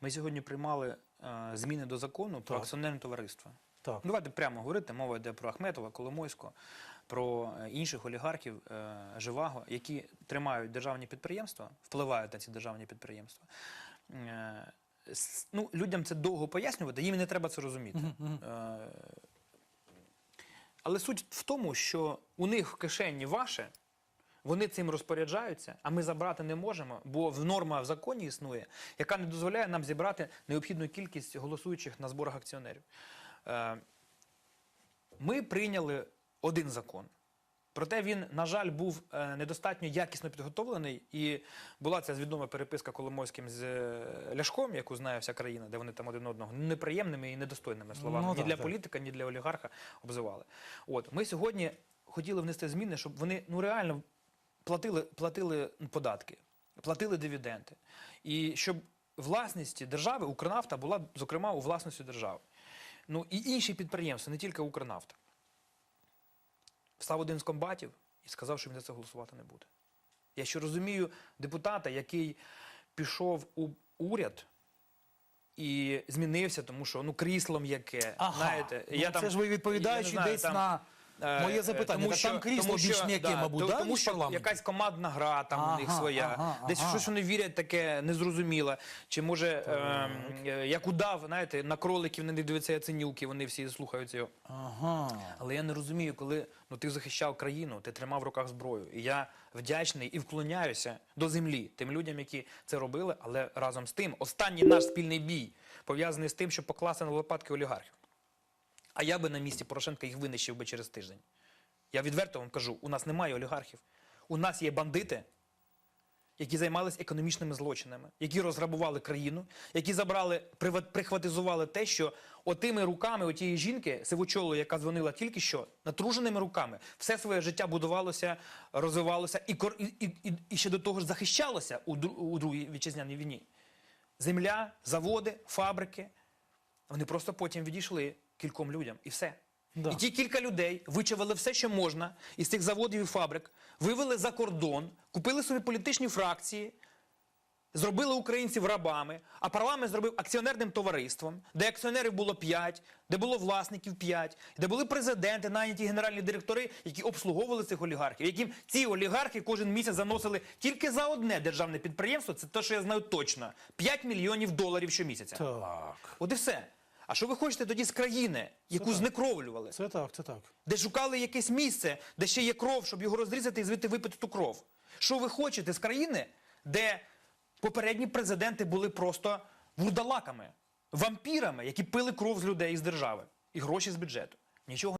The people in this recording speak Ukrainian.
Ми сьогодні приймали е, зміни до закону про Так. акціонерне товариство. Так. Давайте прямо говорити. Мова йде про Ахметова, Коломойського, про е, інших олігархів е, Живаго, які тримають державні підприємства, впливають на ці державні підприємства. Е, с- ну, людям це довго пояснювати, їм не треба це розуміти. Е, але суть в тому, що у них в кишені ваше, вони цим розпоряджаються, а ми забрати не можемо, бо в норма в законі існує, яка не дозволяє нам зібрати необхідну кількість голосуючих на зборах акціонерів. Е, Ми прийняли один закон. Проте він, на жаль, був е, недостатньо якісно підготовлений, і була ця відома переписка Коломойським з е, Ляшком, яку знає вся країна, де вони там один одного неприємними і недостойними словами Ну, ні так, для так. політика, ні для олігарха обзивали. От ми сьогодні хотіли внести зміни, щоб вони ну реально платили, платили податки, платили дивіденди, і щоб власність держави Укрнафта була зокрема у власності держави. Ну і інші підприємства, не тільки Укрнафта. Встав один з комбатів і сказав, що він за це голосувати не буде. Я ще розумію депутата, який пішов у уряд і змінився, тому що ну кріслом яке. Ага. знаєте, Ну, це ж ви відповідаючи я десь там, на моє е, запитання. тому що- там крісло більш м'яке, да, мабуть, да, тому що парламент? якась командна гра там у них своя. ага, Десь ага. щось вони вірять таке незрозуміле. Чи може, е, як удав, знаєте, на кроликів не дивляться яценюки, вони всі слухаються його. Ага. Але я не розумію, коли ну ти захищав країну, ти тримав в руках зброю. І я вдячний і вклоняюся до землі тим людям, які це робили. Але разом з тим, останній наш спільний бій пов'язаний з тим, щоб покласти на лопатки олігархів. А я би на місці Порошенка їх винищив би через тиждень. Я відверто вам кажу: у нас немає олігархів. У нас є бандити, які займалися економічними злочинами, які розграбували країну, які забрали, прихватизували те, що отими руками отієї жінки, сивочолої, яка дзвонила тільки що, натруженими руками, все своє життя будувалося, розвивалося і, і, і, і ще до того ж захищалося у, у Другій вітчизняній війні. Земля, заводи, фабрики. Вони просто потім відійшли кільком людям і все. Да. І ті кілька людей вичавили все, що можна із цих заводів і фабрик, вивели за кордон, купили собі політичні фракції, зробили українців рабами, а парламент зробив акціонерним товариством, де акціонерів було 5, де було власників 5, де були президенти, найняті генеральні директори, які обслуговували цих олігархів, яким ці олігархи кожен місяць заносили тільки за одне державне підприємство, це те, що я знаю точно, 5 мільйонів доларів щомісяця. Так. От і все. А що ви хочете тоді з країни, яку знекровлювали? Це так, це так. де шукали якесь місце, де ще є кров, щоб його розрізати і звідти випити ту кров. Що ви хочете з країни, де попередні президенти були просто вурдалаками, вампірами, які пили кров з людей з держави і гроші з бюджету? Нічого